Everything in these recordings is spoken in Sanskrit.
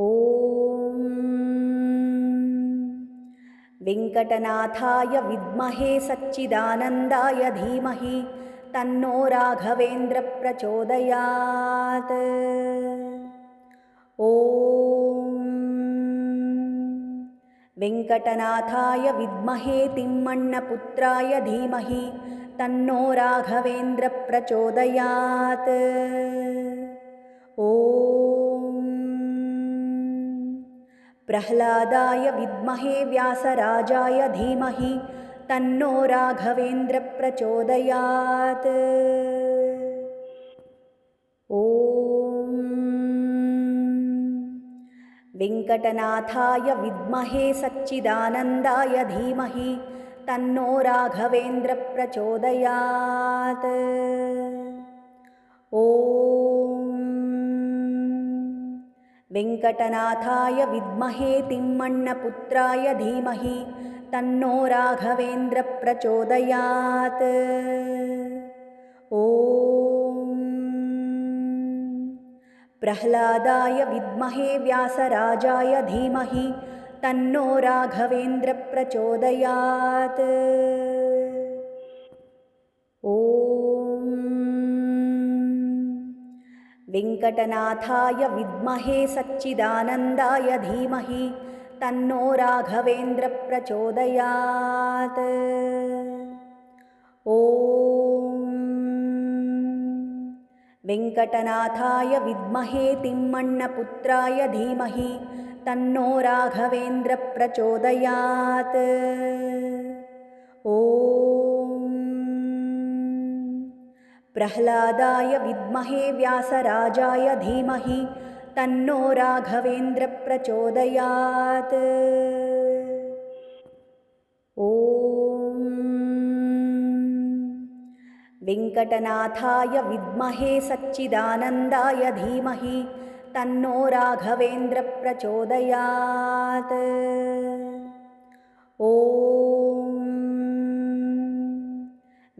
ॐ। वेङ्कटनाथाय विद्महे सच्चिदानन्दाय धीमहि तन्नो राघवेन्द्रप्रचोदयात्। ॐ। वेङ्कटनाथाय विद्महे तिम्मण्णपुत्राय धीमहि तन्नो राघवेन्द्रप्रचोदयात्। ॐ प्रह्लादाय विद्महे व्यासराजाय धीमहि तन्नो राघवेन्द्रप्रचोदयात् ॐ। वेङ्कटनाथाय विद्महे सच्चिदानन्दाय धीमहि तन्नो राघवेन्द्रप्रचोदयात् ॐ वेङ्कटनाथाय विद्महे तिम्मण्णपुत्राय धीमहि तन्नो राघवेन्द्रप्रचोदयात्। ॐ प्रह्लादाय विद्महे व्यासराजाय धीमहि तन्नो राघवेन्द्रप्रचोदयात् वेङ्कटनाथाय विद्महे सच्चिदानन्दाय धीमहि तन्नो राघवेन्द्रप्रचोदयात् ॐ वेङ्कटनाथाय विद्महे तिम्मण्णपुत्राय धीमहि तन्नो राघवेन्द्रप्रचोदयात् ॐ प्रह्लादाय विद्महे व्यासराजाय धीमहि तन्नो राघवेन्द्रप्रचोदयात् ॐ। वेङ्कटनाथाय विद्महे सच्चिदानन्दाय धीमहि तन्नो राघवेन्द्रप्रचोदयात् ॐ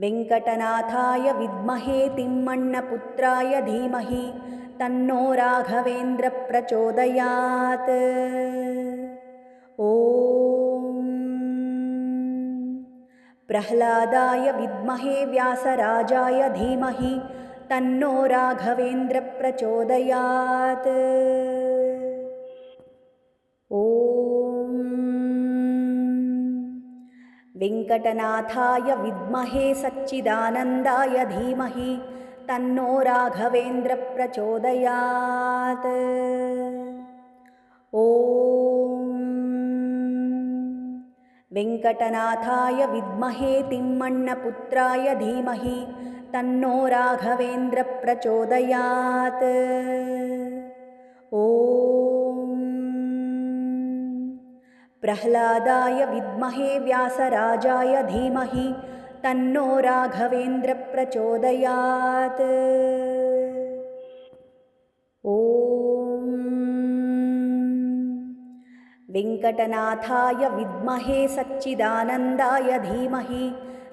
वेङ्कटनाथाय विद्महे तिम्मण्णपुत्राय धीमहि तन्नो राघवेन्द्रप्रचोदयात् ॐ। प्रह्लादाय विद्महे व्यासराजाय धीमहि तन्नो राघवेन्द्रप्रचोदयात् वेङ्कटनाथाय विद्महे सच्चिदानन्दाय धीमहि तन्नो राघवेन्द्रप्रचोदयात् ॐ वेङ्कटनाथाय विद्महे तिम्मण्णपुत्राय धीमहि तन्नो राघवेन्द्रप्रचोदयात् ॐ प्रह्लादाय विद्महे व्यासराजाय धीमहि तन्नो राघवेन्द्रप्रचोदयात् ॐ। वेङ्कटनाथाय विद्महे सच्चिदानन्दाय धीमहि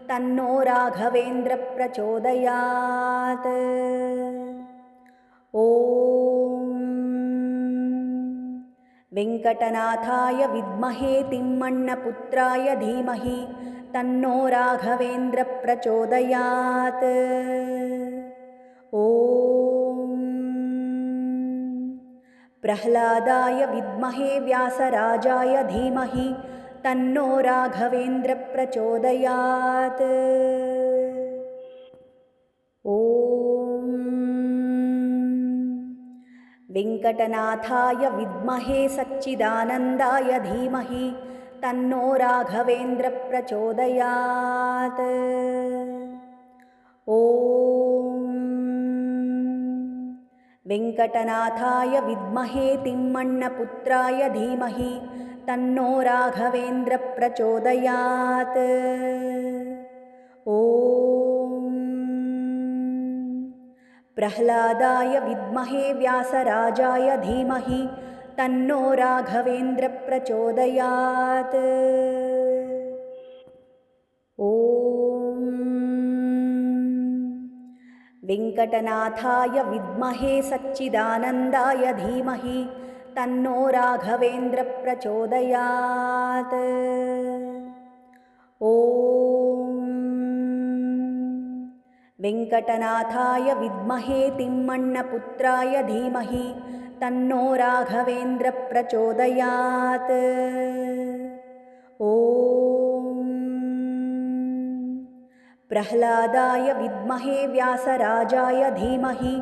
तन्नो राघवेन्द्रप्रचोदयात् ॐ वेङ्कटनाथाय विद्महे तिम्मण्णपुत्राय धीमहि तन्नो राघवेन्द्रप्रचोदयात् ॐ प्रह्लादाय विद्महे व्यासराजाय धीमहि तन्नो राघवेन्द्रप्रचोदयात् वेङ्कटनाथाय विद्महे सच्चिदानन्दाय धीमहि तन्नो राघवेन्द्रप्रचोदयात् ॐ वेङ्कटनाथाय विद्महे तिम्मण्णपुत्राय धीमहि तन्नो राघवेन्द्रप्रचोदयात् ॐ प्रह्लादाय विद्महे व्यासराजाय धीमहि तन्नो राघवेन्द्रप्रचोदयात्। ॐ। वेङ्कटनाथाय विद्महे सच्चिदानन्दाय धीमहि तन्नो राघवेन्द्रप्रचोदयात्। ॐ वेङ्कटनाथाय विद्महे तिम्मण्णपुत्राय धीमहि तन्नो राघवेन्द्रप्रचोदयात् ॐ। प्रह्लादाय विद्महे व्यासराजाय धीमहि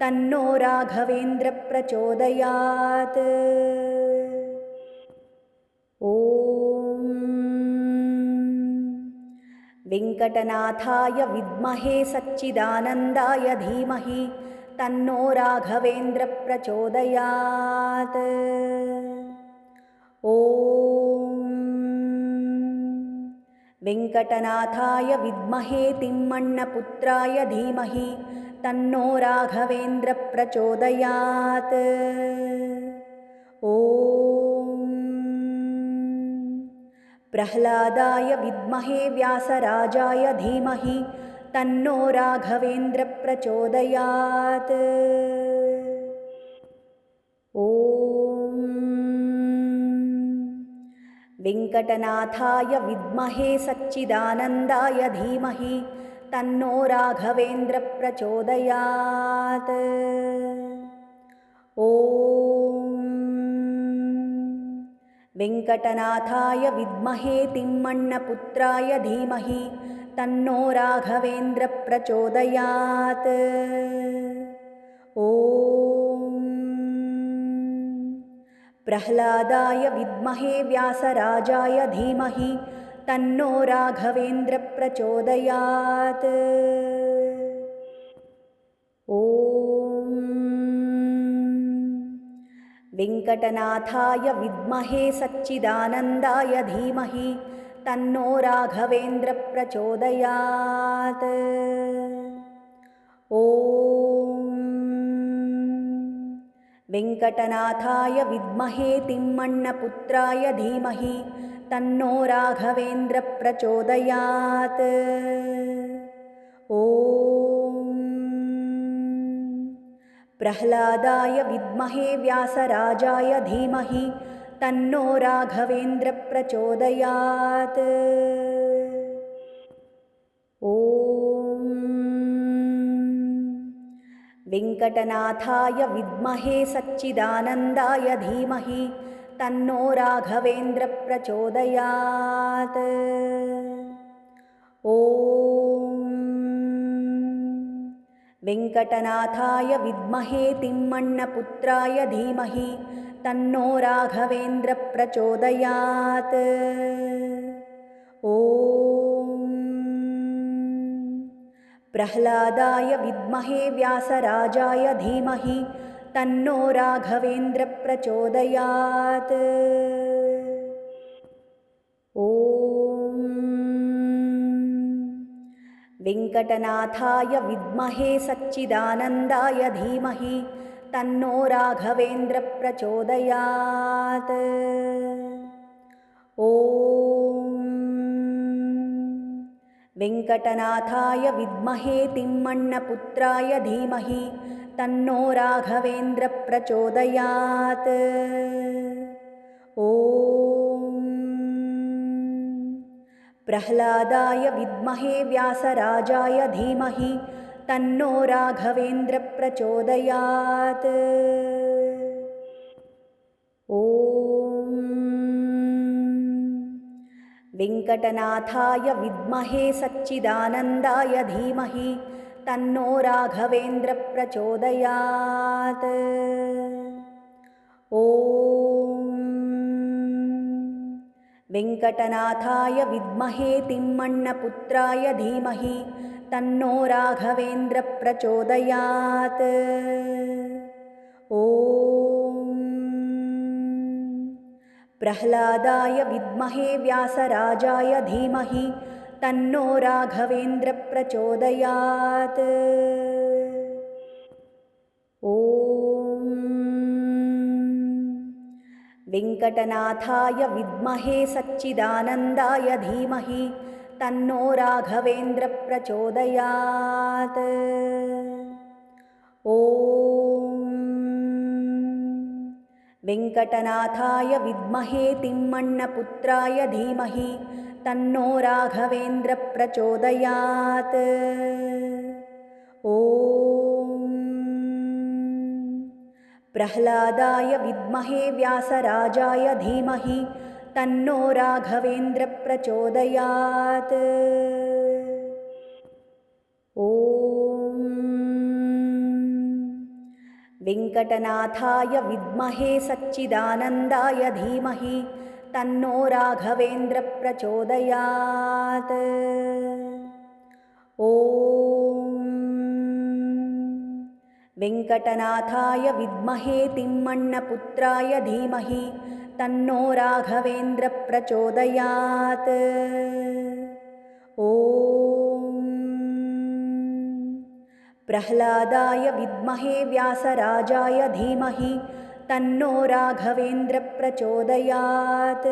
तन्नो राघवेन्द्रप्रचोदयात् वेङ्कटनाथाय विद्महे सच्चिदानन्दाय धीमहि तन्नो राघवेन्द्रप्रचोदयात् ॐ वेङ्कटनाथाय विद्महे तिम्मण्णपुत्राय धीमहि तन्नो राघवेन्द्रप्रचोदयात् ॐ प्रह्लादाय विद्महे व्यासराजाय धीमहि तन्नो राघवेन्द्रप्रचोदयात् ॐ। वेङ्कटनाथाय विद्महे सच्चिदानन्दाय धीमहि तन्नो राघवेन्द्रप्रचोदयात् ॐ वेङ्कटनाथाय विद्महे तिम्मण्णपुत्राय धीमहि तन्नो राघवेन्द्रप्रचोदयात्। ॐ प्रह्लादाय विद्महे व्यासराजाय धीमहि तन्नो राघवेन्द्रप्रचोदयात् वेङ्कटनाथाय विद्महे सच्चिदानन्दाय धीमहि तन्नो राघवेन्द्रप्रचोदयात् ॐ वेङ्कटनाथाय विद्महे तिम्मण्णपुत्राय धीमहि तन्नो राघवेन्द्रप्रचोदयात् ॐ प्रह्लादाय विद्महे व्यासराजाय धीमहि तन्नो राघवेन्द्रप्रचोदयात् ॐ। वेङ्कटनाथाय विद्महे सच्चिदानन्दाय धीमहि तन्नो राघवेन्द्रप्रचोदयात् ॐ वेङ्कटनाथाय विद्महे तिम्मण्णपुत्राय धीमहि तन्नो राघवेन्द्रप्रचोदयात् ॐ। प्रह्लादाय विद्महे व्यासराजाय धीमहि तन्नो राघवेन्द्रप्रचोदयात् वेङ्कटनाथाय विद्महे सच्चिदानन्दाय धीमहि तन्नो राघवेन्द्रप्रचोदयात् ॐ वेङ्कटनाथाय विद्महे तिम्मण्णपुत्राय धीमहि तन्नो राघवेन्द्रप्रचोदयात् ॐ प्रह्लादाय विद्महे व्यासराजाय धीमहि तन्नो राघवेन्द्रप्रचोदयात् ॐ। वेङ्कटनाथाय विद्महे सच्चिदानन्दाय धीमहि तन्नो राघवेन्द्रप्रचोदयात् ॐ वेङ्कटनाथाय विद्महे तिम्मण्णपुत्राय धीमहि तन्नो राघवेन्द्रप्रचोदयात् ॐ। प्रह्लादाय विद्महे व्यासराजाय धीमहि तन्नो राघवेन्द्रप्रचोदयात् वेङ्कटनाथाय विद्महे सच्चिदानन्दाय धीमहि तन्नो राघवेन्द्रप्रचोदयात्। ॐ वेङ्कटनाथाय विद्महे तिम्मण्णपुत्राय धीमहि तन्नो राघवेन्द्रप्रचोदयात्। ॐ प्रह्लादाय विद्महे व्यासराजाय धीमहि तन्नो राघवेन्द्रप्रचोदयात् ॐ। वेङ्कटनाथाय विद्महे सच्चिदानन्दाय धीमहि तन्नो राघवेन्द्रप्रचोदयात् ॐ वेङ्कटनाथाय विद्महे तिम्मण्णपुत्राय धीमहि तन्नो राघवेन्द्रप्रचोदयात्। ॐ प्रह्लादाय विद्महे व्यासराजाय धीमहि तन्नो राघवेन्द्रप्रचोदयात्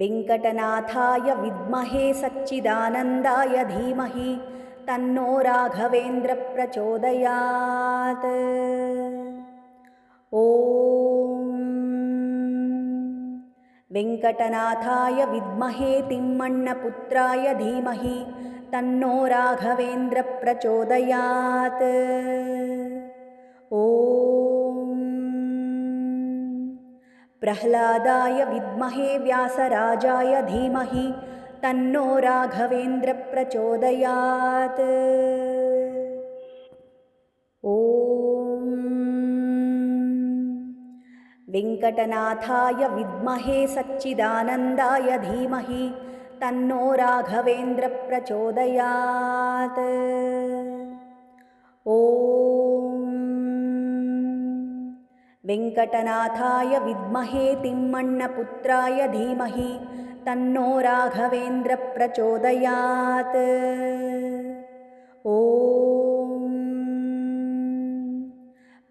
वेङ्कटनाथाय विद्महे सच्चिदानन्दाय धीमहि तन्नो राघवेन्द्रप्रचोदयात् ॐ वेङ्कटनाथाय विद्महे तिम्मण्णपुत्राय धीमहि तन्नो राघवेन्द्रप्रचोदयात् ॐ प्रह्लादाय विद्महे व्यासराजाय धीमहि तन्नो राघवेन्द्रप्रचोदयात् ॐ। वेङ्कटनाथाय विद्महे सच्चिदानन्दाय धीमहि तन्नो राघवेन्द्रप्रचोदयात् ॐ वेङ्कटनाथाय विद्महे तिम्मण्णपुत्राय धीमहि तन्नो राघवेन्द्रप्रचोदयात्। ॐ।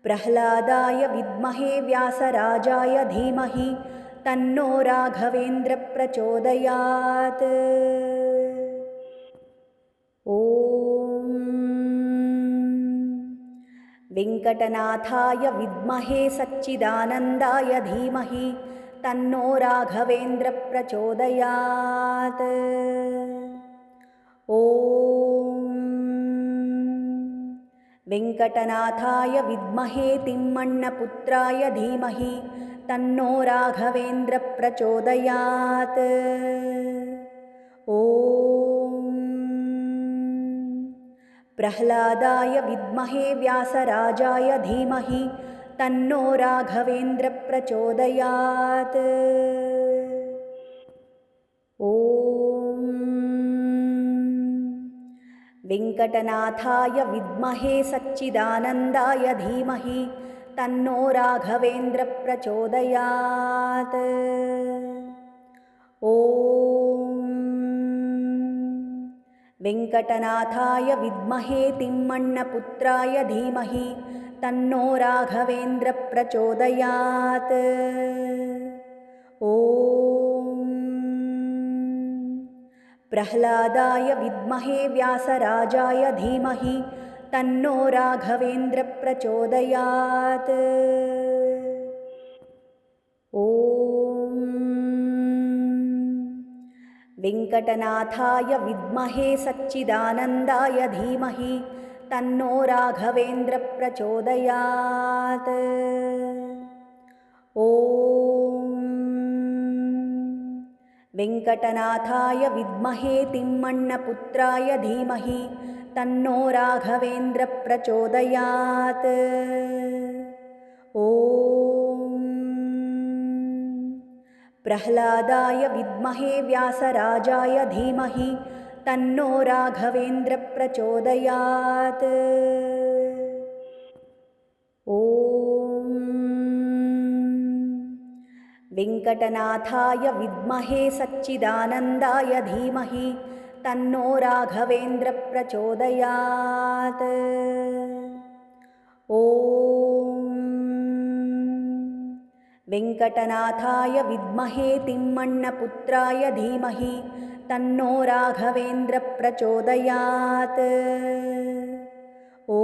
प्रह्लादाय विद्महे व्यासराजाय धीमहि तन्नो राघवेन्द्रप्रचोदयात् वेङ्कटनाथाय विद्महे सच्चिदानन्दाय धीमहि तन्नो राघवेन्द्रप्रचोदयात् ॐ वेङ्कटनाथाय विद्महे तिम्मण्णपुत्राय धीमहि तन्नो राघवेन्द्रप्रचोदयात् ॐ प्रह्लादाय विद्महे व्यासराजाय धीमहि तन्नो राघवेन्द्रप्रचोदयात् ॐ वेङ्कटनाथाय विद्महे सच्चिदानन्दाय धीमहि तन्नो राघवेन्द्रप्रचोदयात् ॐ वेङ्कटनाथाय विद्महे तिम्मण्णपुत्राय धीमहि तन्नो राघवेन्द्रप्रचोदयात् ॐ। प्रह्लादाय विद्महे व्यासराजाय धीमहि तन्नो राघवेन्द्रप्रचोदयात् वेङ्कटनाथाय विद्महे सच्चिदानन्दाय धीमहि तन्नो राघवेन्द्रप्रचोदयात् ॐ वेङ्कटनाथाय विद्महे तिम्मण्णपुत्राय धीमहि तन्नो राघवेन्द्रप्रचोदयात् ॐ प्रह्लादाय विद्महे व्यासराजाय धीमहि तन्नो राघवेन्द्रप्रचोदयात् ॐ। वेङ्कटनाथाय विद्महे सच्चिदानन्दाय धीमहि तन्नो राघवेन्द्रप्रचोदयात् ॐ वेङ्कटनाथाय विद्महे तिम्मण्णपुत्राय धीमहि तन्नो राघवेन्द्रप्रचोदयात् ॐ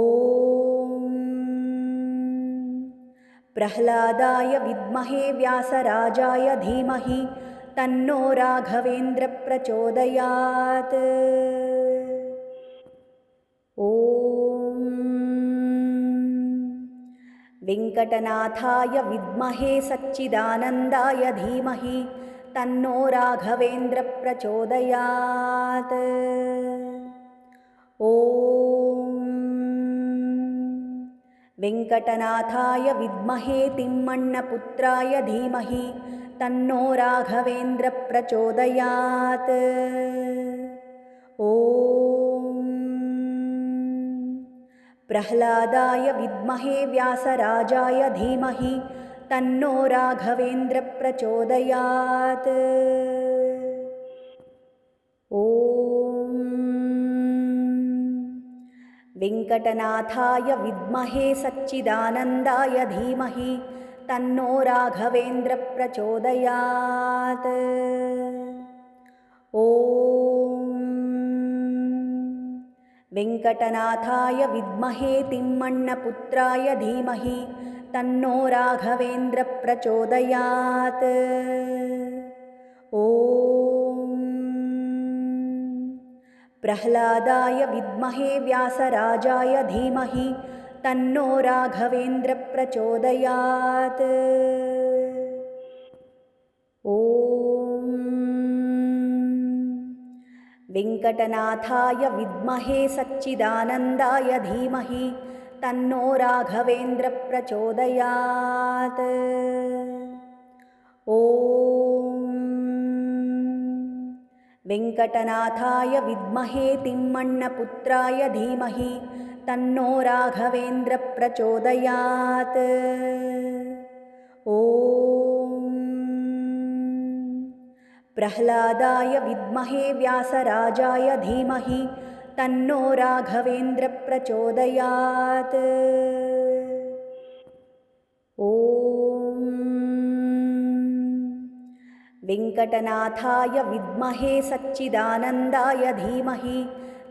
प्रह्लादाय विद्महे व्यासराजाय धीमहि तन्नो राघवेन्द्रप्रचोदयात् वेङ्कटनाथाय विद्महे सच्चिदानन्दाय धीमहि तन्नो राघवेन्द्रप्रचोदयात् ॐ वेङ्कटनाथाय विद्महे तिम्मण्णपुत्राय धीमहि तन्नो राघवेन्द्रप्रचोदयात् प्रह्लादाय विद्महे व्यासराजाय धीमहि तन्नो राघवेन्द्रप्रचोदयात् ॐ। वेङ्कटनाथाय विद्महे सच्चिदानन्दाय धीमहि तन्नो राघवेन्द्रप्रचोदयात् वेङ्कटनाथाय विद्महे तिम्मण्णपुत्राय धीमहि तन्नो राघवेन्द्रप्रचोदयात्। ॐ प्रह्लादाय विद्महे व्यासराजाय धीमहि तन्नो राघवेन्द्रप्रचोदयात् वेङ्कटनाथाय विद्महे सच्चिदानन्दाय धीमहि तन्नो राघवेन्द्रप्रचोदयात् ॐ वेङ्कटनाथाय विद्महे तिम्मण्णपुत्राय धीमहि तन्नो राघवेन्द्रप्रचोदयात् ॐ प्रह्लादाय विद्महे व्यासराजाय धीमहि तन्नो राघवेन्द्रप्रचोदयात् ॐ। वेङ्कटनाथाय विद्महे सच्चिदानन्दाय धीमहि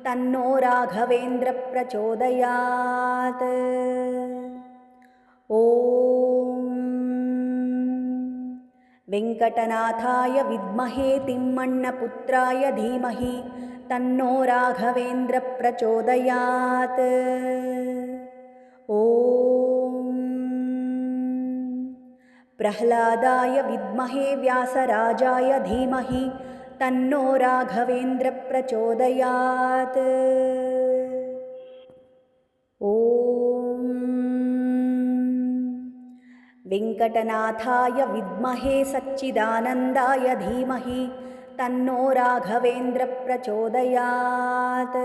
तन्नो राघवेन्द्रप्रचोदयात् ॐ वेङ्कटनाथाय विद्महे तिम्मण्णपुत्राय धीमहि तन्नो राघवेन्द्रप्रचोदयात् ॐ। प्रह्लादाय विद्महे व्यासराजाय धीमहि तन्नो राघवेन्द्रप्रचोदयात् वेङ्कटनाथाय विद्महे सच्चिदानन्दाय धीमहि तन्नो राघवेन्द्रप्रचोदयात्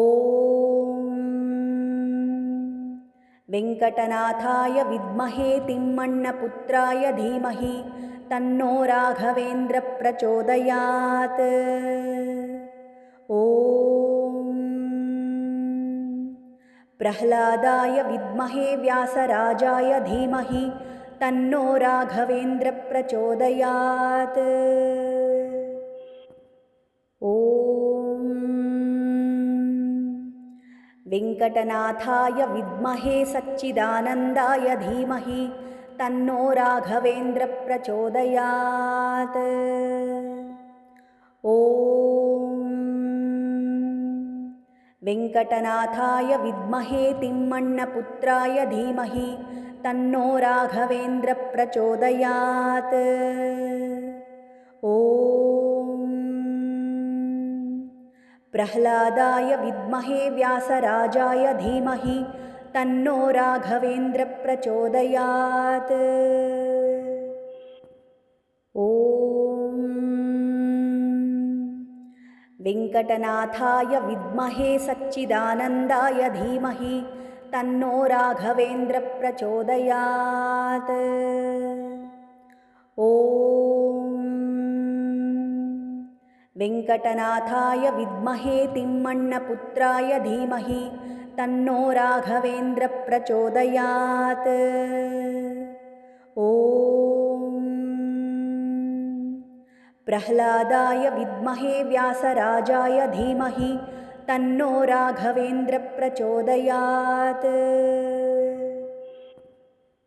ॐ वेङ्कटनाथाय विद्महे तिम्मण्णपुत्राय धीमहि तन्नो राघवेन्द्रप्रचोदयात् ॐ प्रह्लादाय विद्महे व्यासराजाय धीमहि तन्नो राघवेन्द्रप्रचोदयात् ॐ। वेङ्कटनाथाय विद्महे सच्चिदानन्दाय धीमहि तन्नो राघवेन्द्रप्रचोदयात् ॐ वेङ्कटनाथाय विद्महे तिम्मण्णपुत्राय धीमहि तन्नो राघवेन्द्रप्रचोदयात् ॐ। प्रह्लादाय विद्महे व्यासराजाय धीमहि तन्नो राघवेन्द्रप्रचोदयात् ॐ वेङ्कटनाथाय विद्महे सच्चिदानन्दाय धीमहि तन्नो राघवेन्द्रप्रचोदयात्। ॐ वेङ्कटनाथाय विद्महे तिम्मण्णपुत्राय धीमहि तन्नो राघवेन्द्रप्रचोदयात्। ॐ प्रह्लादाय विद्महे व्यासराजाय धीमहि तन्नो राघवेन्द्रप्रचोदयात्